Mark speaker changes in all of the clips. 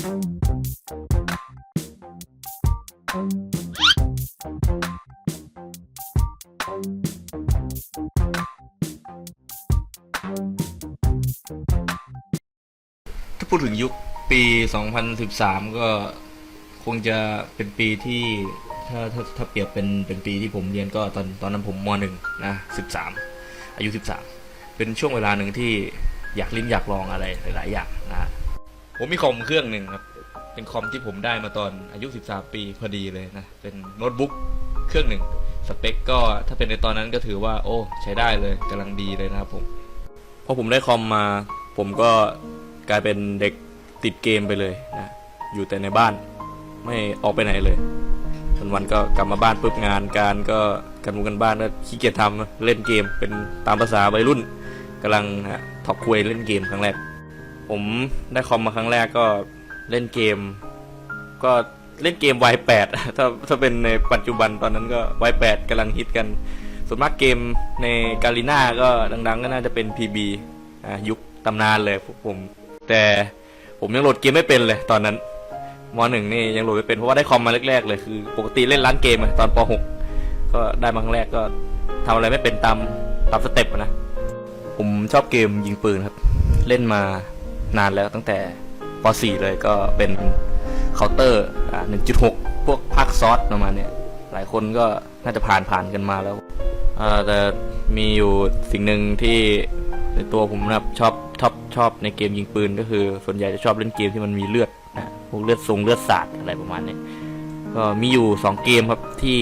Speaker 1: ถ้าพูดถึงยุคปี 2013 ก็คงจะเป็นปีที่ถ้าถ้าถ้าเปรียบเป็นเป็นปีที่ผมเรียนก็ตอนตอนนั้นผมมหนึ่งนะ13 อายุ 13 เป็นช่วงเวลาหนึ่งที่อยากลิ้มอยากลองอะไรหลาย ๆ อย่างนะ ผมมีคอมเครื่องหนึ่งครับ เป็นคอมที่ผมได้มาตอนอายุ 13 ปีพอดีเลยนะ เป็นโน้ตบุ๊กเครื่องหนึ่ง สเปคก็ถ้าเป็นในตอนนั้นก็ถือว่า โอ้ ใช้ได้เลยกำลังดีเลยนะครับผมพอผมได้คอมมา ผมก็กลายเป็นเด็กติดเกมไปเลยนะ อยู่แต่ในบ้าน ไม่ออกไปไหนเลยวันวันๆก็กลับมาบ้านปุ๊บงานการก็กันมุกันบ้านก็ขี้เกียจทำเล่นเกมเป็นตามภาษาวัยรุ่นกำลังนะถอกคุยเล่นเกมครั้งแรก ผมได้คอมมาครั้งแรกก็เล่นเกม ก็เล่นเกม Y8 ถ้าถ้าเป็นในปัจจุบันตอนนั้นก็ Y8 กำลังฮิตกัน ส่วนมากเกมในกาลิน่าก็ดังๆ ก็น่าจะเป็น PB อะยุคตำนานเลยพวกผม แต่ผมยังโหลดเกมไม่เป็นเลยตอนนั้นมหนึ่งนี่ยังโหลดไม่เป็นเพราะว่าได้คอมมาแรกๆเลยคือ ปกติเล่นร้านเกมตอนป .6 ก็ได้มาครั้งแรกก็ทำอะไรไม่เป็นตามตามสเต็ปนะ ผมชอบเกมยิงปืนครับ เล่นมา นานแล้วตั้งแต่ป .4 เลยก็เป็นเคาน์เตอร์อ่า1.6พวกภาคซอสประมาณนี้หลายคนก็น่าจะผ่านผ่านกันมาแล้วแต่มีอยู่สิ่งหนึ่งที่ในตัวผมนะครับชอบชอบชอบในเกมยิงปืนก็คือ ส่วนใหญ่จะชอบเล่นเกมที่มันมีเลือดนะพวกเลือดทรงเลือดสาดอะไรประมาณนี้ก็มีอยู่สองเกมครับที่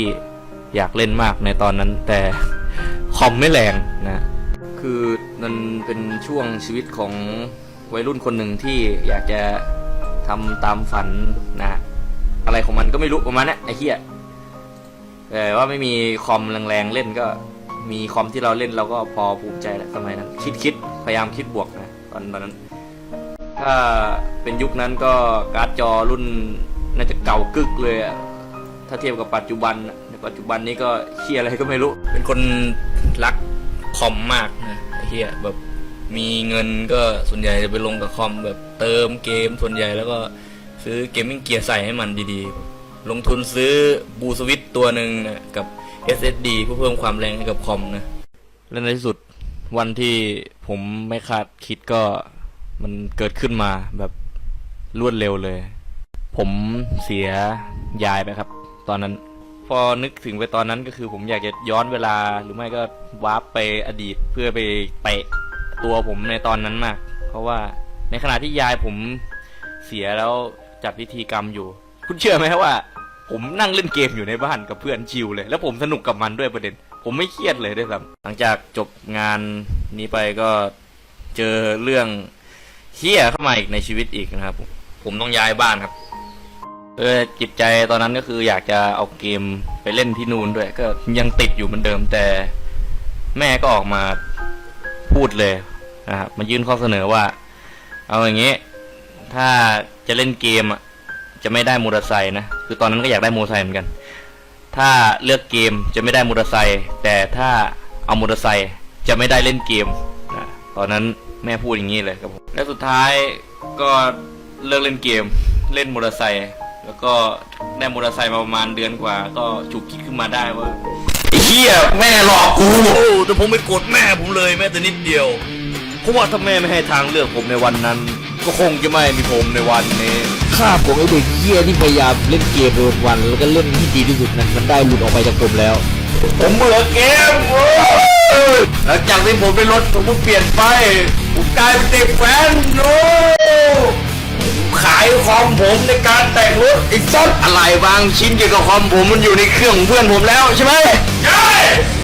Speaker 1: อยากเล่นมากในตอนนั้น แต่คอมไม่แรงนะ คือมันเป็นช่วงชีวิตของ วัยรุ่นคนหนึ่งที่อยากจะทำตามฝันนะอะไรของมันก็ไม่รู้ประมาณนั้นไอ้เหี้ยแต่ว่าไม่มีคอมแรงๆเล่นก็มีคอมที่เราเล่นเราก็พอภูมิใจแล้วสมัยนั้น คิดคิดพยายามคิดบวกนะตอนตอนนั้น ถ้าเป็นยุคนั้นก็การ์ดจอรุ่นน่าจะเก่ากึกเลยอะถ้าเทียบกับปัจจุบันในปัจจุบันนี้ก็เคียอะไรก็ไม่รู้ เป็นคนรักคอมมากนะไอ้เฮียแบบ มีเงินก็ส่วนใหญ่จะไปลงกับคอมแบบเติมเกมส่วนใหญ่แล้วก็ซื้อเกมมิ่งเกียร์ใส่ให้มันดีๆ ลงทุนซื้อบูสวิตตัวหนึ่งนะกับ SSD เพื่อเพิ่มความแรงให้กับคอมนะ และในที่สุดวันที่ผมไม่คาดคิดก็มันเกิดขึ้นมาแบบรวดเร็วเลย ผมเสียยายไปครับ ตอนนั้น พอนึกถึงไปตอนนั้นก็คือผมอยากจะย้อนเวลาหรือไม่ก็วาร์ปไปอดีตเพื่อไปเตะ ตัวผมในตอนนั้นมาก เพราะว่าในขณะที่ยายผมเสียแล้วจัดพิธีกรรมอยู่ คุณเชื่อไหมว่า ผมนั่งเล่นเกมอยู่ในบ้านกับเพื่อนชิลเลย แล้วผมสนุกกับมันด้วยประเด็น ผมไม่เครียดเลยด้วยซ้ำหลังจากจบงานนี้ไปก็เจอเรื่องเฮี้ยเข้ามาอีกในชีวิตอีกนะครับ ผมต้องย้ายบ้านครับเออจิตใจตอนนั้นก็คืออยากจะเอาเกมไปเล่นที่นู่นด้วย ก็ยังติดอยู่เหมือนเดิมแต่แม่ก็ออกมา พูดเลยนะครับมายื่นข้อเสนอว่า เอาอย่างงี้ ถ้าจะเล่นเกมอะจะไม่ได้มอเตอร์ไซค์นะคือตอนนั้นก็อยากได้มอเตอร์ไซค์เหมือนกัน ถ้าเลือกเกมจะไม่ได้มอเตอร์ไซค์แต่ถ้าเอามอเตอร์ไซค์จะไม่ได้เล่นเกมนะตอนนั้นแม่พูดอย่างนี้เลยครับผมและสุดท้ายก็เลิกเล่นเกมเล่นมอเตอร์ไซค์แล้วก็ได้มอเตอร์ไซค์มาประมาณเดือนกว่า ก็ฉุกคิดขึ้นมาได้ว่า ไอ้เหี้ยแม่หลอกกูโอ้แต่ผมไม่โกรธแม่ผมเลยแม้แต่นิดเดียว เพราะว่าถ้าแม่ไม่ให้ทางเลือกผมในวันนั้น ก็คงจะไม่มีผมในวันนี้
Speaker 2: ภาพของไอเด็กเหี้ยที่พยายามเล่นเกมไปวันๆแล้วก็เล่นที่ดีที่สุดนั้นมันได้หลุดออกไปจากผมแล้ว
Speaker 1: ผมเบื่อเกมโอ้ยหลังจากที่ผมไปรถผมก็เปลี่ยนไปผมกลายเป็นเด็กแฟนโน้ขายคอม ผมในการแต่งรถไอ้ซัดอะไรบางชิ้นเกี่ยวกับคอมผมมันอยู่ในเครื่องของเพื่อนผมแล้วใช่ไหมใช่